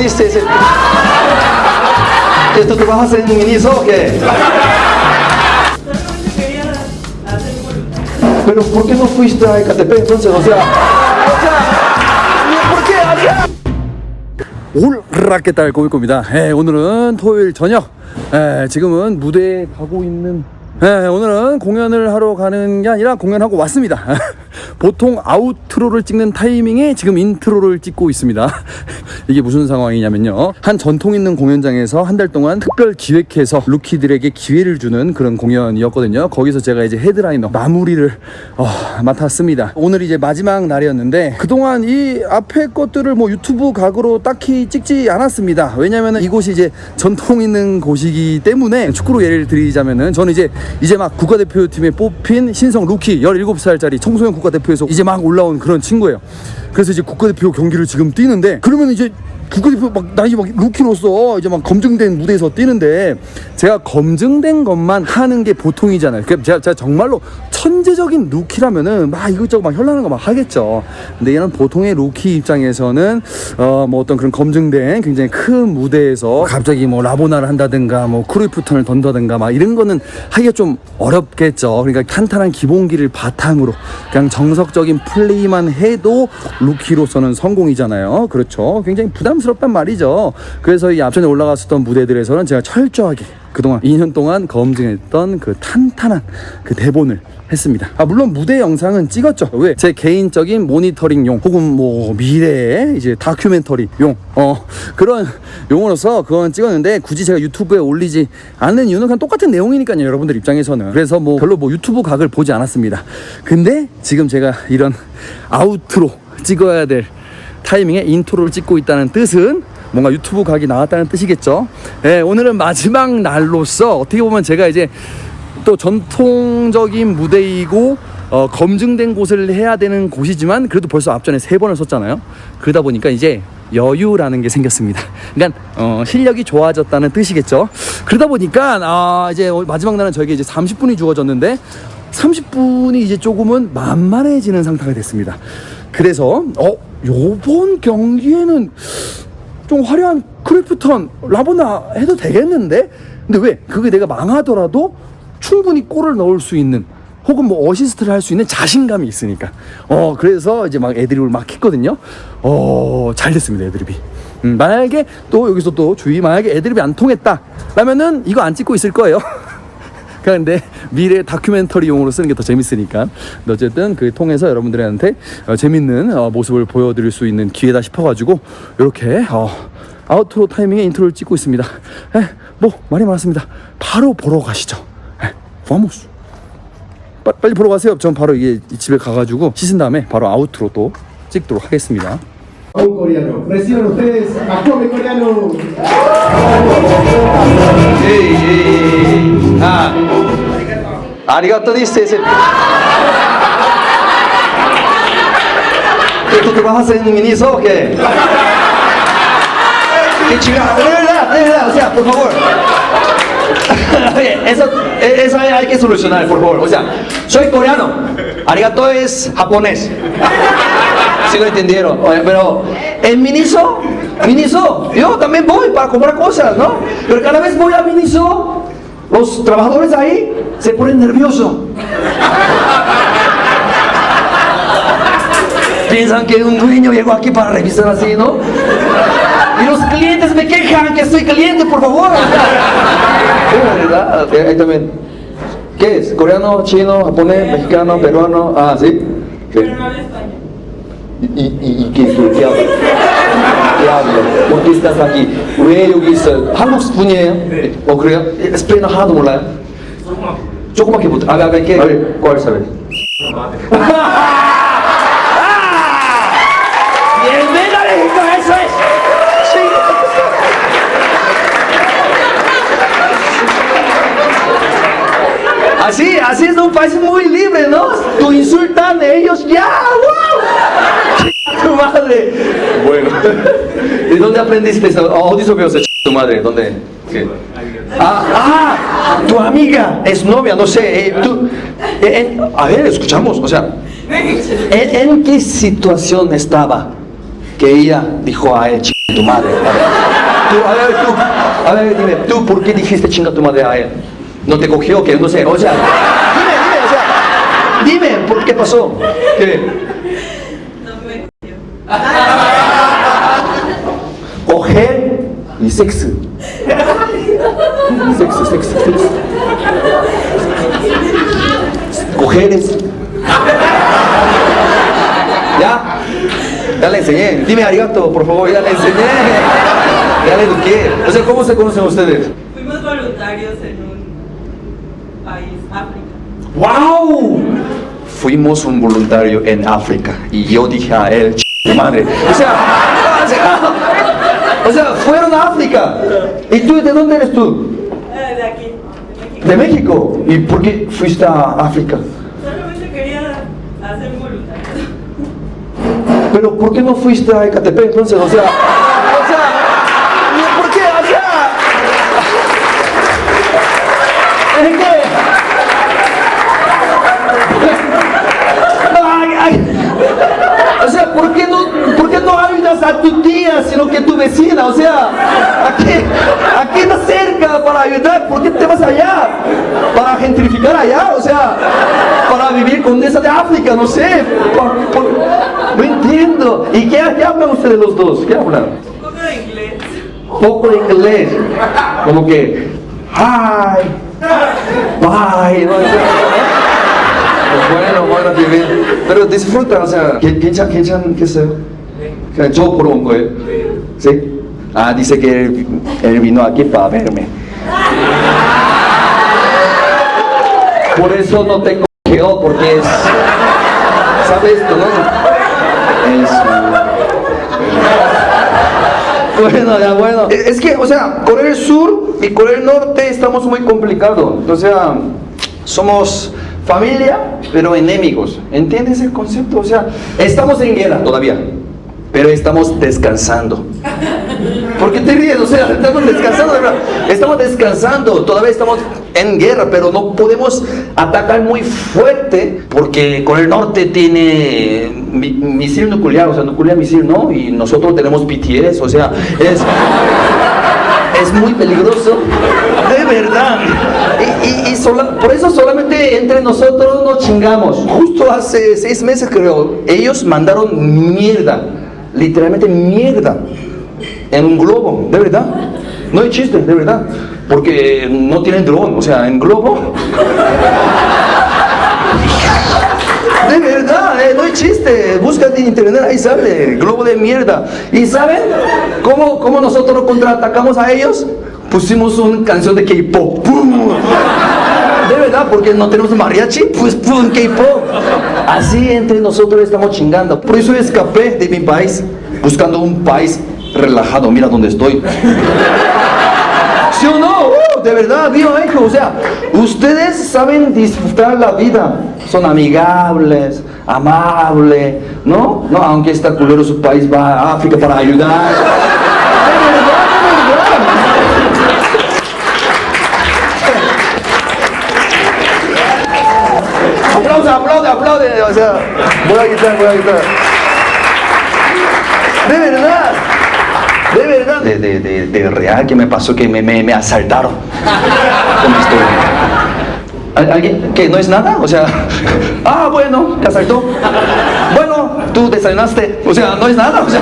Dice ese. ¿Esto tú vas a hacer en Miniso o qué? Pero ¿por qué no fuiste a Ecatepec entonces? O sea, o sea, ¿por qué allá? 올라 깨달 고일겁니다. 예, 오늘은 토요일 저녁. 예, 지금은 무대에 가고 있는. 예, 오늘은 공연을 하러 가는 게 아니라 공연하고 왔습니다. 보통 아우트로를 찍는 타이밍에 지금 인트로를 찍고 있습니다. 이게 무슨 상황이냐면요. 한 전통 있는 공연장에서 한 달 동안 특별 기획해서 루키들에게 기회를 주는 그런 공연이었거든요. 거기서 제가 이제 헤드라이너 마무리를 어, 맡았습니다. 오늘 이제 마지막 날이었는데 그동안 이 앞에 것들을 뭐 유튜브 각으로 딱히 찍지 않았습니다. 왜냐면은 이곳이 이제 전통 있는 곳이기 때문에 축구로 예를 드리자면은 저는 이제 이제 막 국가대표팀에 뽑힌 신성 루키 17살짜리 청소년 국가 대표에서 이제 막 올라온 그런 친구예요. 그래서 이제 국가대표 경기를 지금 뛰는데 그러면 이제 국가대표 막 나이 막 루키로서 이제 막 검증된 무대에서 뛰는데 제가 검증된 것만 하는 게 보통이잖아요. 그러니까 제가, 제가 정말로 천재적인 루키라면은 막 이것저것 막 현란한 거 막 하겠죠. 근데 얘는 보통의 루키 입장에서는 어 뭐 어떤 그런 검증된 굉장히 큰 무대에서 갑자기 뭐 라보나를 한다든가 뭐 크루이프턴을 던다든가 막 이런 거는 하기가 좀 어렵겠죠. 그러니까 탄탄한 기본기를 바탕으로 그냥 정석적인 플레이만 해도 루키로서는 성공이잖아요. 그렇죠. 굉장히 부담 스럽단 말이죠. 그래서 이 앞전에 올라갔었던 무대들에서는 제가 철저하게 그동안 2년 동안 검증했던 그 탄탄한 그 대본을 했습니다. 아, 물론 무대 영상은 찍었죠. 왜? 제 개인적인 모니터링용 혹은 뭐 미래의 이제 다큐멘터리용 어 그런 용어로서 그건 찍었는데 굳이 제가 유튜브에 올리지 않는 이유는 그냥 똑같은 내용이니까요. 여러분들 입장에서는 그래서 뭐 별로 뭐 유튜브 각을 보지 않았습니다. 근데 지금 제가 이런 아우트로 찍어야 될 타이밍에 인트로를 찍고 있다는 뜻은 뭔가 유튜브 각이 나왔다는 뜻이겠죠. 예, 오늘은 마지막 날로서 어떻게 보면 제가 이제 또 전통적인 무대이고 어, 검증된 곳을 해야 되는 곳이지만 그래도 벌써 앞전에 세 번을 썼잖아요. 그러다 보니까 이제 여유라는 게 생겼습니다. 그러니까 어, 실력이 좋아졌다는 뜻이겠죠. 그러다 보니까 아, 이제 마지막 날은 저에게 이제 30분이 주어졌는데 30분이 이제 조금은 만만해지는 상태가 됐습니다. 그래서 어 요번 경기에는 좀 화려한 크리프턴 라보나 해도 되겠는데? 근데 왜? 그게 내가 망하더라도 충분히 골을 넣을 수 있는 혹은 뭐 어시스트를 할 수 있는 자신감이 있으니까. 어 그래서 이제 막 애드립을 막 했거든요. 어 잘 됐습니다 애드립이. 음, 만약에 또 여기서 또 주의 만약에 애드립이 안 통했다. 라면은 이거 안 찍고 있을 거예요 그런데 미래 다큐멘터리용으로 쓰는 게 더 재밌으니까 어쨌든 그 통해서 여러분들한테 어, 재밌는 어, 모습을 보여드릴 수 있는 기회다 싶어가지고 이렇게 어, 아우트로 타이밍에 인트로를 찍고 있습니다. 에, 뭐 말이 많았습니다. 바로 보러 가시죠. 에, 바모스. 빠- 빨리 보러 가세요. 전 바로 이게 집에 가가지고 씻은 다음에 바로 아우트로 또 찍도록 하겠습니다. a un coreano. Reciban ustedes a Come Coreano. ¡Ah! Arigato dice ese. ¿Tú te vas a hacer ministro o qué? ¡Qué chingada! ¡De verdad! ¡De verdad! O sea, por favor. Oye, eso, eso, hay que solucionar, por favor. O sea, soy coreano. Arigato es japonés. Si lo entendieron. Oye, pero en Miniso, Miniso, yo también voy para comprar cosas, ¿no? Pero cada vez voy a Miniso, los trabajadores ahí se ponen nerviosos. Piensan que un dueño llegó aquí para revisar así, ¿no? Y los clientes me quejan que estoy caliente, por favor. Sí, ¿verdad? Eh, Ahí también. ¿Qué es? ¿Coreano, chino, japonés, mexicano, peruano? Ah, ¿sí? ¿Qué? 이, 이, 이, 게 그, 디아블로. 디아블로. 어떻게 estás aquí? 왜 여기 있어요? 한국 분이에요? 어, 그래요? 스페인어 하나도 몰라요? 조그맣게 못, 아, 아, ¿qué? ¿Cuál sabes? ¡Bienvenido a México! ¡Eso es! ¡Sí! Así, así es un país muy libre, ¿no? Tú insultan, ellos ya, ¡wow! tu madre! Bueno. ¿De dónde aprendiste esa? Oh, dice que no se tu madre. ¿Dónde? ¿Qué? Ah, ah, tu amiga es novia, no sé. Eh, tú, eh, eh, a ver, escuchamos. O sea, ¿en, ¿en, qué situación estaba que ella dijo a él, chinga tu madre? A ver, tú, a ver, tú, a ver, dime, ¿tú por qué dijiste chinga tu madre a él? ¿No te cogió? que No sé, o sea, dime, dime, o sea, dime, ¿por qué pasó? ¿Qué? Coger y sexo. Sexo, sexo, sexo. Coger es. ¿Ya? Ya le enseñé. Dime arigato, por favor, ya le enseñé. Ya le eduqué. O sea, ¿cómo se conocen ustedes? Fuimos voluntarios en un país, África. ¡Wow! Fuimos un voluntario en África y yo dije a él, "Ch- tu madre. O sea, o sea, o sea, fueron a África. ¿Y tú de dónde eres tú? Eh, de aquí, de México. De México. ¿Y por qué fuiste a África? Solamente quería hacer voluntariado. Pero ¿por qué no fuiste a Ecatepec entonces? O sea, ¿por qué? O sea, es que... Ay, ay. O sea, ¿por qué, no, ¿por qué no ayudas a tu tía, sino que a tu vecina? O sea, aquí, aquí está cerca para ayudar, ¿por qué te vas allá? Para gentrificar allá, o sea, para vivir con esa de África, no sé. por- por- no entiendo. ¿Y qué, qué hablan ustedes los dos? ¿Qué hablan? Un poco de inglés. Poco de inglés. Como que, hi, bye. ¿no? Bueno, bueno, bien. Pero disfruta, o sea, ¿quién, quién, quién, quién, qué sé? 그냥 저 보러 온 거예요? ¿Sí? Ah, dice que él, él vino aquí para verme. Por eso no tengo geo, porque es. ¿Sabes esto, no? Es. Bueno, ya bueno. Es que, o sea, Corea del Sur y Corea del Norte estamos muy complicados. O sea, somos familia, pero enemigos. ¿Entiendes el concepto? O sea, estamos en guerra todavía, pero estamos descansando. ¿Por qué te ríes? O sea, estamos descansando, de verdad. Estamos descansando, todavía estamos en guerra, pero no podemos atacar muy fuerte porque Corea del Norte tiene mi- misil nuclear, o sea, nuclear misil, ¿no? Y nosotros tenemos BTS, o sea, es, es muy peligroso, de verdad. Y, y- y por eso solamente entre nosotros nos chingamos. Justo hace seis meses creo, ellos mandaron mierda, literalmente mierda, en un globo, de verdad. No hay chiste, de verdad. Porque no tienen dron, o sea, en globo. De verdad, eh, no hay chiste. Busca en internet, ahí sale. Globo de mierda. ¿Y saben cómo, cómo nosotros contraatacamos a ellos? Pusimos una canción de K-pop. Verdad, porque no tenemos mariachi, pues pum, K-pop. Así entre nosotros estamos chingando. Por eso escapé de mi país, buscando un país relajado. Mira dónde estoy. ¿Sí o no? Uh, de verdad, viva México. O sea, ustedes saben disfrutar la vida. Son amigables, amables, ¿no? No, aunque está culero su país, va a África para ayudar. O sea, voy a quitar, voy a quitar. De verdad. De verdad. De, de, de, real que me pasó que me, me, me asaltaron. Con. ¿Al- ¿Alguien? ¿Qué? ¿No es nada? O sea, ah, bueno, te asaltó. Bueno, tú desayunaste. O sea, no es nada. O sea,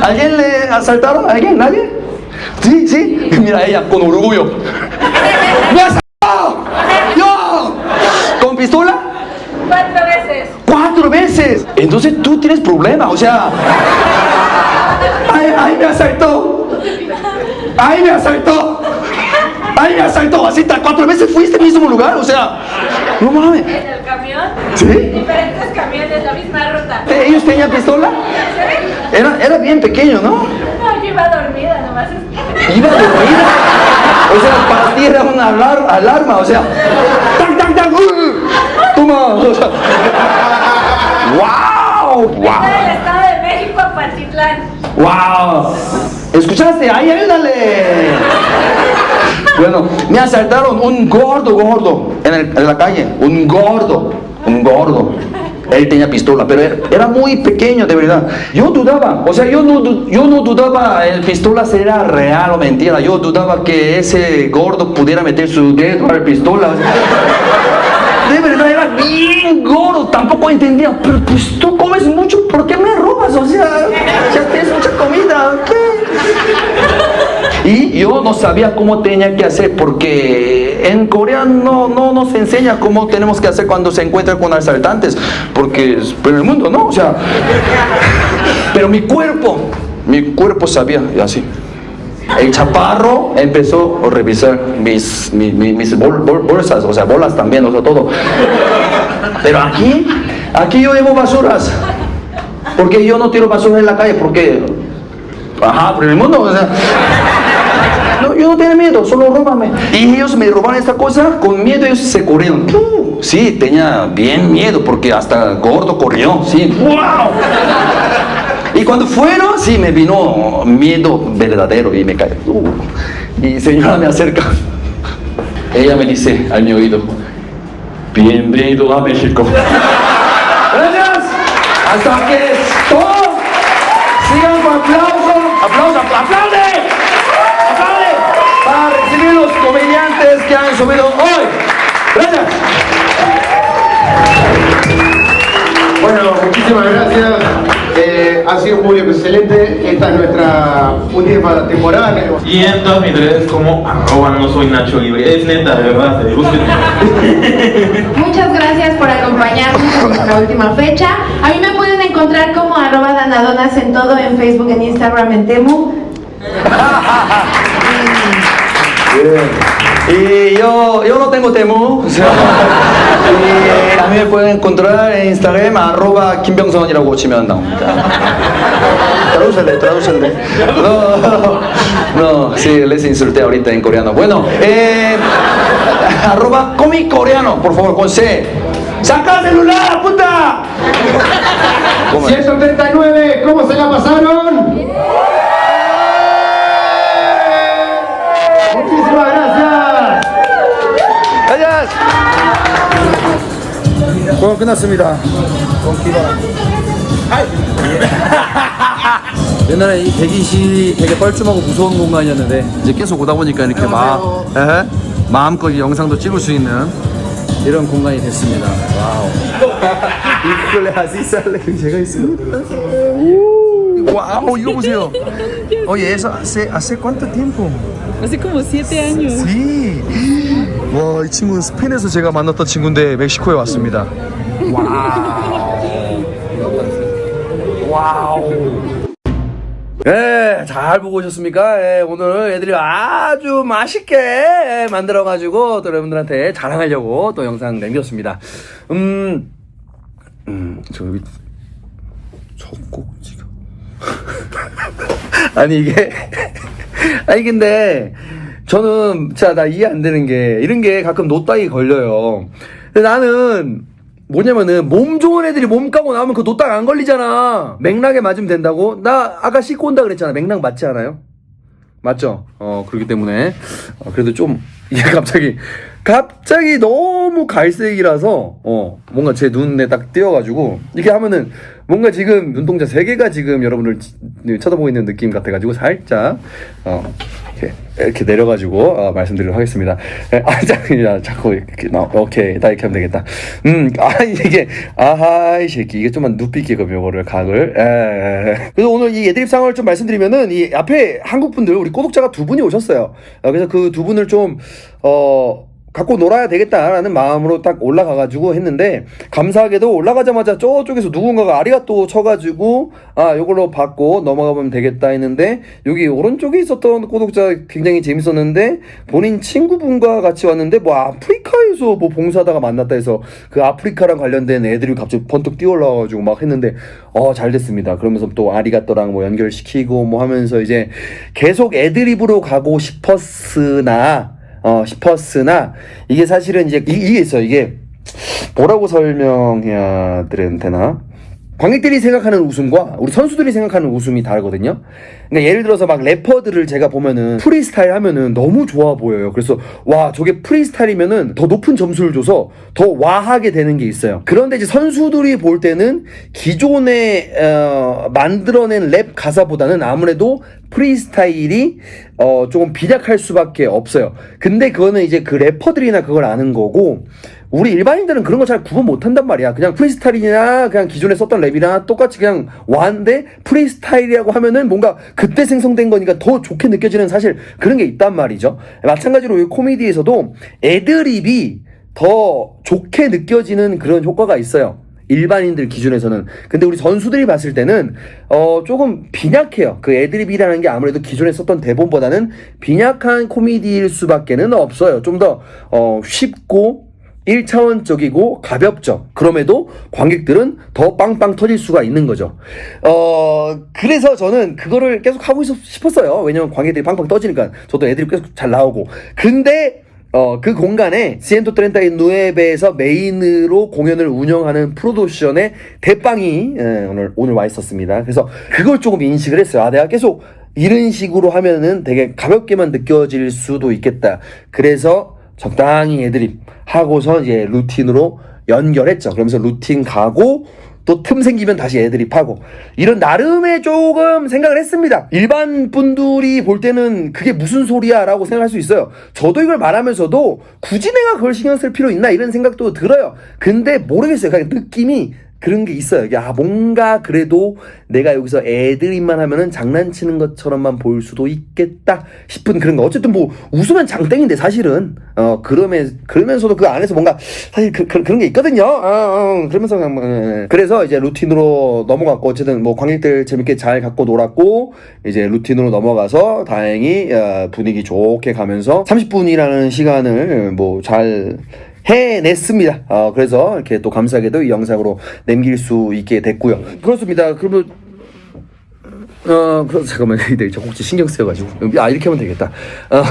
¿alguien le asaltaron? ¿Alguien? ¿Nadie? Sí, sí. Mira ella con orgullo. ¡Me asaltó! ¡Yo! ¿Con pistola? Cuatro veces. cuatro veces. Entonces tú tienes problema, o sea. Ay, ay, me asaltó. Ay, me asaltó. Ay, me asaltó. Así cuatro veces fuiste al mismo lugar, o sea. No mames. En el camión. ¿Sí? Diferentes camiones, la misma ruta. ¿Ellos tenían pistola? Era, era bien pequeño, ¿no? No, yo iba dormida nomás. Iba a dormir. O sea, para ti era una alar- alarma, o sea. ¡Tan, tan, tan! ¡uh! Toma. O sea. ¡Wow! ¡Wow! Del Estado de México a. ¡Wow! ¿Escuchaste? ¡Ay, ayúdale! Bueno, me asaltaron un gordo, gordo en, el- en la calle. Un gordo, un gordo. él tenía pistola, pero era, era muy pequeño, de verdad. Yo dudaba, o sea, yo no, yo no dudaba el pistola si era real o mentira. Yo dudaba que ese gordo pudiera meter su dedo a la pistola. Bien tampoco entendía, pero pues tú comes mucho, ¿por qué me robas? O sea, ya tienes mucha comida, ¿qué? Y yo no sabía cómo tenía que hacer, porque en Corea no, no nos enseña cómo tenemos que hacer cuando se encuentra con asaltantes, porque es en el mundo, ¿no? O sea, pero mi cuerpo, mi cuerpo sabía, y así. El chaparro empezó a revisar mis, mi- mi- mis bol- bol- bolsas, o sea, bolas también, o sea, todo. Pero aquí, aquí yo llevo basuras. Porque yo no tiro basura en la calle, porque. Ajá, en el mundo. No, yo no tengo miedo, solo róbame. Y ellos me robaron esta cosa, con miedo ellos se corrieron. Sí, tenía bien miedo, porque hasta gordo corrió, sí. ¡Wow! Y cuando fueron, sí, me vino miedo verdadero y me caí. Uh. Y señora me acerca. Ella me dice al mi oído, bienvenido a México. Gracias. Hasta que todo. Sigan con aplauso. Aplauso, apl- aplaude. Aplaude. Para recibir los comediantes que han subido hoy. Gracias. Bueno, muchísimas gracias. Ha sido un público excelente. Esta es nuestra última temporada. Y en todas mis redes como arroba no soy Nacho Libre. Es neta, de verdad, se busquen. Muchas gracias por acompañarnos en nuestra última fecha. A mí me pueden encontrar como arroba danadonas en todo, en Facebook, en Instagram, en Temu. Y yo, yo no tengo temo. o sea, y a mí me pueden encontrar en Instagram arroba 김병선이라고 치면 나옵니다. Tradúcele, tradúcele. No, no, sí, les insulté ahorita en coreano. Bueno, eh, arroba comic coreano, por favor, con C. ¡Saca el celular, puta! ¿Cómo es? 139, ¿cómo se la pasaron? 공연 끝났습니다. 옛날에 이 대기실이 되게 뻘쭘하고 무서운 공간이었는데 이제 계속 오다 보니까 이렇게 마, 에헤, 마음껏 이 영상도 찍을 수 있는 이런 공간이 됐습니다. 와우. 이끌레 아시살레 제가 있습니다. 와우 이거 보세요. Oye, eso hace hace cuánto tiempo? Hace como siete años. Sí. 와, 이 친구는 스페인에서 제가 만났던 친구인데 멕시코에 왔습니다. 와우. 와우. 예, 잘 보고 오셨습니까? 예, 오늘 애들이 아주 맛있게 예, 만들어가지고 또 여러분들한테 자랑하려고 또 영상 남겼습니다. 음, 음, 저 여기 젖꼭지가. 아니 이게 아니 근데 저는 진짜 나 이해 안 되는 게 이런 게 가끔 노따기 걸려요. 근데 나는 뭐냐면은 몸 좋은 애들이 몸 까고 나오면 그 노따기 안 걸리잖아. 맥락에 맞으면 된다고. 나 아까 씻고 온다 그랬잖아. 맥락 맞지 않아요? 맞죠? 어, 그렇기 때문에, 어, 그래도 좀, 이게 갑자기, 갑자기 너무 갈색이라서, 어, 뭔가 제 눈에 딱 띄어가지고, 이렇게 하면은, 뭔가 지금 눈동자 세 개가 지금 여러분을 치- 쳐다보고 있는 느낌 같아가지고, 살짝, 어, 이렇게, 이렇게 내려가지고, 어, 말씀드리도록 하겠습니다. 에, 아, 자, 야, 자꾸 이렇게, 나, 오케이, 다 이렇게 하면 되겠다. 음, 아, 이게, 아하, 이 새끼, 이게 좀만 눕히게끔 요거를, 각을. 에, 에, 에. 그래서 오늘 이 애드립 상황을 좀 말씀드리면은, 이 앞에 한국 분들, 우리 구독자가 두 분이 오셨어요. 어, 그래서 그 두 분을 좀, 어, 갖고 놀아야 되겠다라는 마음으로 딱 올라가가지고 했는데 감사하게도 올라가자마자 저쪽에서 누군가가 아리가또 쳐가지고 아 요걸로 받고 넘어가면 되겠다 했는데 여기 오른쪽에 있었던 구독자 굉장히 재밌었는데 본인 친구분과 같이 왔는데 뭐 아프리카에서 뭐 봉사하다가 만났다 해서 그 아프리카랑 관련된 애들이 갑자기 번뜩 뛰어올라와가지고 막 했는데 어 잘 됐습니다. 그러면서 또 아리가또랑 뭐 연결시키고 뭐 하면서 이제 계속 애드립으로 가고 싶었으나 어, 싶었으나 이게 사실은 이제 이, 이게 있어요. 이게 뭐라고 설명해야 되나? 관객들이 생각하는 웃음과 우리 선수들이 생각하는 웃음이 다르거든요. 그러니까 예를 들어서 막 래퍼들을 제가 보면은 프리스타일 하면은 너무 좋아 보여요. 그래서 와 저게 프리스타일이면은 더 높은 점수를 줘서 더 와하게 되는 게 있어요. 그런데 이제 선수들이 볼 때는 기존에 어, 만들어낸 랩 가사보다는 아무래도 프리스타일이 어, 조금 빈약할 수밖에 없어요. 근데 그거는 이제 그 래퍼들이나 그걸 아는 거고 우리 일반인들은 그런 거 잘 구분 못 한단 말이야. 그냥 프리스타일이나 그냥 기존에 썼던 랩이나 똑같이 그냥 와인데 프리스타일이라고 하면은 뭔가 그때 생성된 거니까 더 좋게 느껴지는 사실 그런 게 있단 말이죠. 마찬가지로 이 코미디에서도 애드립이 더 좋게 느껴지는 그런 효과가 있어요. 일반인들 기준에서는 근데 우리 선수들이 봤을 때는 어 조금 빈약해요 그 애드립이라는 게 아무래도 기존에 썼던 대본보다는 빈약한 코미디일 수밖에는 없어요 좀 더 어 쉽고 1차원적이고 가볍죠. 그럼에도 관객들은 더 빵빵 터질 수가 있는 거죠. 어, 그래서 저는 그거를 계속 하고 있- 싶었어요. 왜냐면 관객들이 빵빵 터지니까 저도 애들이 계속 잘 나오고. 근데 어, 그 공간에 시엔토 트렌타이 누에베에서 메인으로 공연을 운영하는 프로도션의 대빵이 예, 오늘 오늘 와 있었습니다. 그래서 그걸 조금 인식을 했어요. 아, 내가 계속 이런 식으로 하면은 되게 가볍게만 느껴질 수도 있겠다. 그래서 적당히 애드립 하고서 이제 루틴으로 연결했죠. 그러면서 루틴 가고 또 틈 생기면 다시 애드립 하고 이런 나름의 조금 생각을 했습니다. 일반 분들이 볼 때는 그게 무슨 소리야라고 생각할 수 있어요. 저도 이걸 말하면서도 굳이 내가 그걸 신경 쓸 필요 있나 이런 생각도 들어요. 근데 모르겠어요. 그냥 느낌이 그런 게 있어요. 이게 아 뭔가 그래도 내가 여기서 애들입만 하면은 장난치는 것처럼만 보일 수도 있겠다 싶은 그런 거. 어쨌든 뭐 웃으면 장땡인데 사실은 어 그러면 그러면서도 그 안에서 뭔가 사실 그, 그, 런게 있거든요. 어, 어, 그러면서 그냥 뭐, 예. 그래서 이제 루틴으로 넘어갔고 어쨌든 뭐 관객들 재밌게 잘 갖고 놀았고 이제 루틴으로 넘어가서 다행히 어, 분위기 좋게 가면서 30분이라는 시간을 뭐 잘 해냈습니다. 어, 그래서 이렇게 또 감사하게도 이 영상으로 남길 수 있게 됐고요. 그렇습니다. 그러면 어, 그럼 잠깐만, 내 젖꼭지 신경 쓰여가지고. 아, 이렇게 하면 되겠다. 어,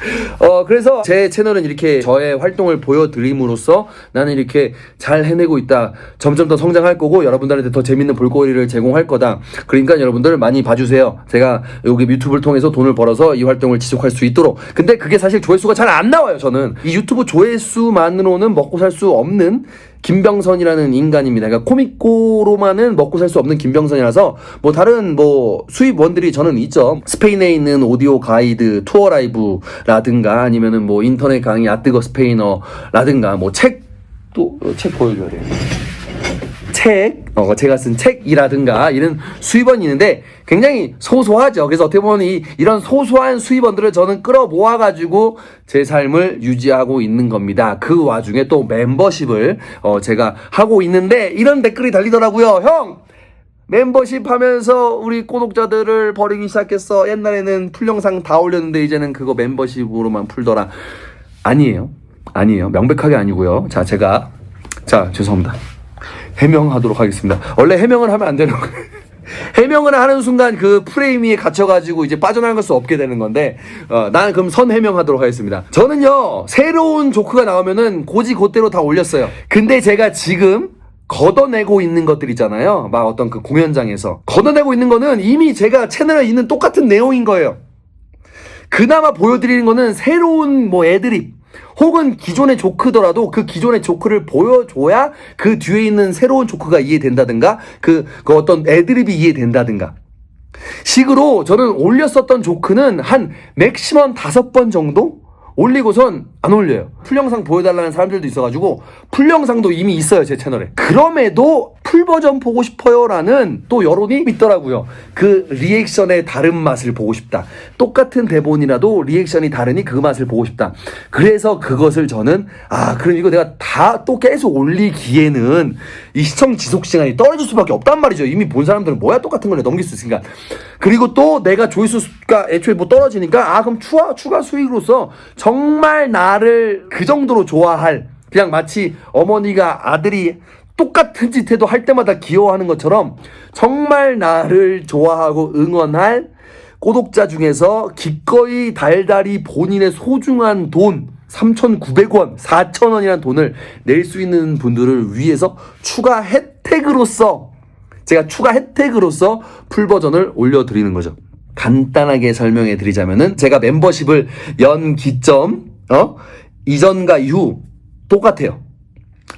어, 그래서 제 채널은 이렇게 저의 활동을 보여드림으로써 나는 이렇게 잘 해내고 있다. 점점 더 성장할 거고 여러분들한테 더 재밌는 볼거리를 제공할 거다. 그러니까 여러분들 많이 봐주세요. 제가 여기 유튜브를 통해서 돈을 벌어서 이 활동을 지속할 수 있도록. 근데 그게 사실 조회수가 잘 안 나와요, 저는. 이 유튜브 조회수만으로는 먹고 살 수 없는 김병선이라는 인간입니다. 그러니까 코미코로만은 먹고 살 수 없는 김병선이라서 뭐 다른 뭐 수입원들이 저는 있죠. 스페인에 있는 오디오 가이드 투어 라이브라든가 아니면은 뭐 인터넷 강의 아뜨거 스페인어라든가 뭐책 보여줘야 돼요. 책, 어, 제가 쓴 책이라든가 이런 수입원이 있는데 굉장히 소소하죠. 그래서 어떻게 보면 이, 이런 소소한 수입원들을 저는 끌어 모아가지고 제 삶을 유지하고 있는 겁니다. 그 와중에 또 멤버십을 어, 제가 하고 있는데 이런 댓글이 달리더라고요. 형! 멤버십 하면서 우리 구독자들을 버리기 시작했어. 옛날에는 풀 영상 다 올렸는데 이제는 그거 멤버십으로만 풀더라. 아니에요. 아니에요. 명백하게 아니고요. 자, 제가 자, 죄송합니다. 해명하도록 하겠습니다. 원래 해명을 하면 안 되는 거예요. 해명을 하는 순간 그 프레임에 갇혀가지고 이제 빠져나갈 수 없게 되는 건데, 어, 난 그럼 선 해명하도록 하겠습니다. 저는요, 새로운 조크가 나오면은 고지 곧대로 다 올렸어요. 근데 제가 지금 걷어내고 있는 것들 있잖아요. 막 어떤 그 공연장에서. 걷어내고 있는 거는 이미 제가 채널에 있는 똑같은 내용인 거예요. 그나마 보여드리는 거는 새로운 뭐 애드립 혹은 기존의 조크더라도 그 기존의 조크를 보여줘야 그 뒤에 있는 새로운 조크가 이해된다든가 그, 그 어떤 애드립이 이해된다든가. 식으로 저는 올렸었던 조크는 한 맥시멈 다섯 번 정도 올리고선 안 올려요. 풀 영상 보여달라는 사람들도 있어가지고 풀 영상도 이미 있어요 제 채널에. 그럼에도 풀 버전 보고 싶어요라는 또 여론이 있더라고요. 그 리액션의 다른 맛을 보고 싶다. 똑같은 대본이라도 리액션이 다르니 그 맛을 보고 싶다. 그래서 그것을 저는 아 그럼 이거 내가 다 또 계속 올리기에는 이 시청 지속 시간이 떨어질 수밖에 없단 말이죠. 이미 본 사람들은 뭐야 똑같은 걸 넘길 수 있으니까. 그리고 또 내가 조회수가 애초에 뭐 떨어지니까 아 그럼 추가 추가 수익으로서 정말 나를 그 정도로 좋아할 그냥 마치 어머니가 아들이 똑같은 짓 해도 할 때마다 귀여워하는 것처럼 정말 나를 좋아하고 응원할 꼬독자 중에서 기꺼이 달달이 본인의 소중한 돈 3,900원, 4,000원이라는 돈을 낼 수 있는 분들을 위해서 추가 혜택으로서 제가 추가 혜택으로서 풀 버전을 올려드리는 거죠. 간단하게 설명해 드리자면은 제가 멤버십을 연 기점 어 이전과 이후 똑같아요.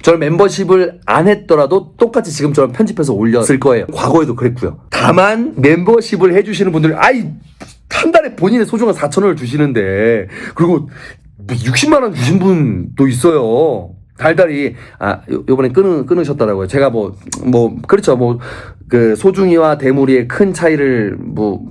저는 멤버십을 안 했더라도 똑같이 지금처럼 편집해서 올렸을 거예요. 과거에도 그랬고요. 다만 멤버십을 해주시는 분들 아이 한 달에 본인의 소중한 4천 원을 주시는데 그리고 60만 원 주신 분도 있어요. 달달이 아 요, 요번에 끊으, 끊으셨더라고요. 제가 뭐뭐 그렇죠 뭐 그 소중이와 대물이의 큰 차이를 뭐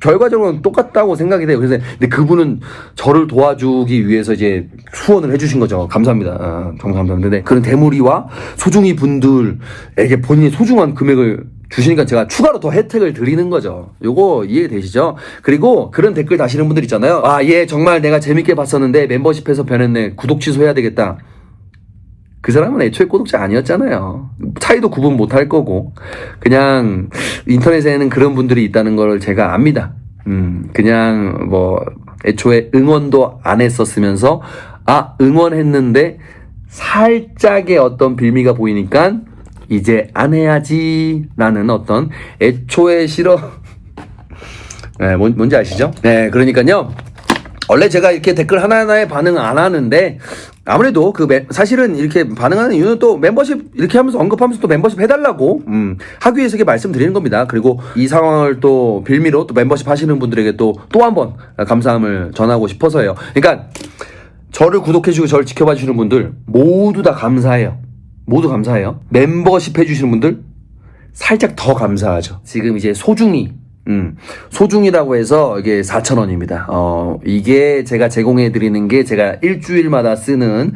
결과적으로는 똑같다고 생각이 돼요. 그래서 근데 그분은 저를 도와주기 위해서 이제 후원을 해주신 거죠. 감사합니다. 아, 정말 감사합니다. 근데 그런 대물이와 소중이 분들에게 본인이 소중한 금액을 주시니까 제가 추가로 더 혜택을 드리는 거죠. 요거 이해되시죠? 그리고 그런 댓글 다시는 분들 있잖아요. 아, 예, 정말 내가 재밌게 봤었는데 멤버십해서 변했네. 구독 취소해야 되겠다. 그 사람은 애초에 구독자 아니었잖아요. 차이도 구분 못 할 거고. 그냥 인터넷에는 그런 분들이 있다는 걸 제가 압니다. 음, 그냥 뭐 애초에 응원도 안 했었으면서 아, 응원했는데 살짝의 어떤 빌미가 보이니까 이제 안 해야지 라는 어떤 애초에 싫어 네, 뭔, 뭔지 아시죠? 네, 그러니까요. 원래 제가 이렇게 댓글 하나하나에 반응 안 하는데 아무래도 그 매- 사실은 이렇게 반응하는 이유는 또 멤버십 이렇게 하면서 언급하면서 또 멤버십 해달라고 음, 하기 위해서 이렇게 말씀드리는 겁니다. 그리고 이 상황을 또 빌미로 또 멤버십 하시는 분들에게 또 또 한 번 감사함을 전하고 싶어서요. 그러니까 저를 구독해주고 저를 지켜봐 주시는 분들 모두 다 감사해요. 모두 감사해요. 멤버십 해주시는 분들 살짝 더 감사하죠. 지금 이제 소중히 음, 소중이라고 해서 이게 4,000원입니다. 어, 이게 제가 제공해 드리는 게 제가 일주일마다 쓰는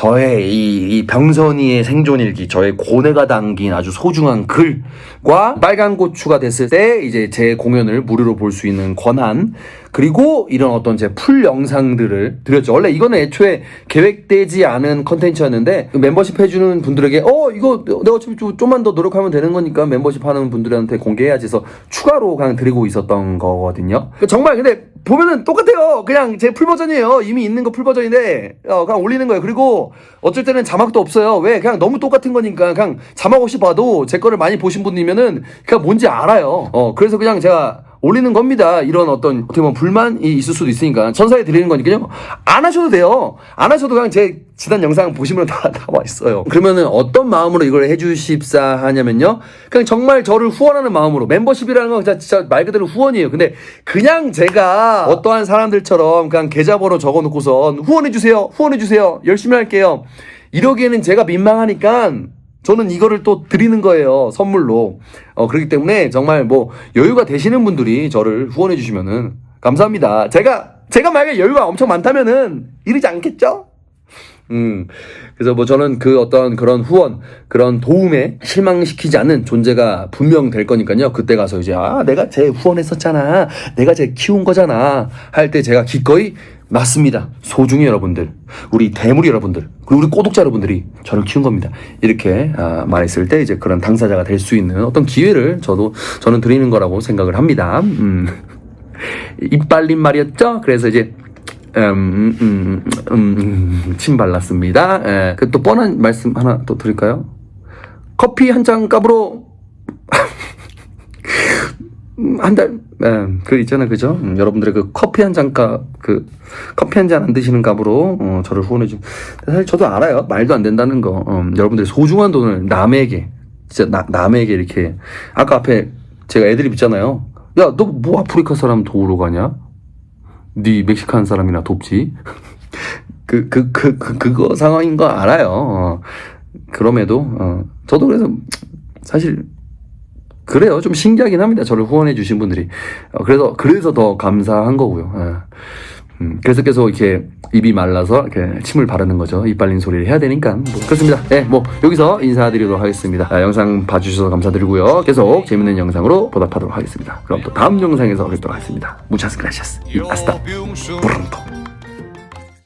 저의 이, 이 병선이의 생존일기, 저의 고뇌가 담긴 아주 소중한 글과 빨간 고추가 됐을 때 이제 제 공연을 무료로 볼 수 있는 권한, 그리고 이런 어떤 제 풀 영상들을 드렸죠. 원래 이거는 애초에 계획되지 않은 컨텐츠였는데 멤버십 해주는 분들에게 어 이거 내가 어차피 좀- 좀만 더 노력하면 되는 거니까 멤버십 하는 분들한테 공개해야지 해서 추가로 그냥 드리고 있었던 거거든요. 정말 근데 보면은 똑같아요. 그냥 제 풀 버전이에요. 이미 있는 거 풀 버전인데 어, 그냥 올리는 거예요. 그리고 어쩔 때는 자막도 없어요. 왜? 그냥 너무 똑같은 거니까 그냥 자막 없이 봐도 제 거를 많이 보신 분이면은 그냥 뭔지 알아요. 어 그래서 그냥 제가 올리는 겁니다. 이런 어떤 어떻게 보면 불만이 있을 수도 있으니까 전사해 드리는 거니까요. 안 하셔도 돼요. 안 하셔도 그냥 제 지난 영상 보시면 다 나와 있어요. 그러면은 어떤 마음으로 이걸 해주십사 하냐면요. 그냥 정말 저를 후원하는 마음으로 멤버십이라는 건 진짜, 진짜 말 그대로 후원이에요. 근데 그냥 제가 어떠한 사람들처럼 그냥 계좌번호 적어놓고선 후원해주세요. 후원해주세요. 열심히 할게요. 이러기에는 제가 민망하니까 저는 이거를 또 드리는 거예요. 선물로. 어, 그렇기 때문에 정말 뭐 여유가 되시는 분들이 저를 후원해 주시면은 감사합니다. 제가, 제가 만약에 여유가 엄청 많다면은 이러지 않겠죠? 음. 그래서 뭐 저는 그 어떤 그런 후원, 그런 도움에 실망시키지 않는 존재가 분명 될 거니까요. 그때 가서 이제, 아, 내가 쟤 후원했었잖아. 내가 쟤 키운 거잖아. 할 때 제가 기꺼이 맞습니다. 소중히 여러분들, 우리 대물이 여러분들, 그리고 우리 꼬독자 여러분들이 저를 키운 겁니다. 이렇게 아, 말했을 때 이제 그런 당사자가 될 수 있는 어떤 기회를 저도 저는 드리는 거라고 생각을 합니다. 음. 입 발린 말이었죠. 그래서 이제 음, 음, 음, 음, 침 발랐습니다. 예. 그또 뻔한 말씀 하나 또 드릴까요? 커피 한 잔 값으로 음, 한 달, 예, 그 있잖아요, 그죠? 음, 여러분들의 그 커피 한 잔 값, 그 커피 한 잔 안 드시는 값으로 어, 저를 후원해 주. 사실 저도 알아요, 말도 안 된다는 거. 어, 여러분들의 소중한 돈을 남에게, 진짜 나, 남에게 이렇게 아까 앞에 제가 애드립 있잖아요. 야, 너 뭐 아프리카 사람 도우러 가냐? 네 멕시칸 사람이나 돕지. 그, 그, 그, 그, 그거 상황인 거 알아요. 어. 그럼에도, 어. 저도 그래서, 사실, 그래요. 좀 신기하긴 합니다. 저를 후원해 주신 분들이. 어, 그래서, 그래서 더 감사한 거고요. 예. 음, 그래서 계속 이렇게 입이 말라서 이렇게 침을 바르는 거죠. 입 발린 소리를 해야 되니까. 뭐 그렇습니다. 예, 뭐, 여기서 인사드리도록 하겠습니다. 아, 영상 봐주셔서 감사드리고요. 계속 재밌는 영상으로 보답하도록 하겠습니다. 그럼 또 다음 영상에서 뵙도록 하겠습니다. 무차스 그라시아스. 이 아스타. 프론토.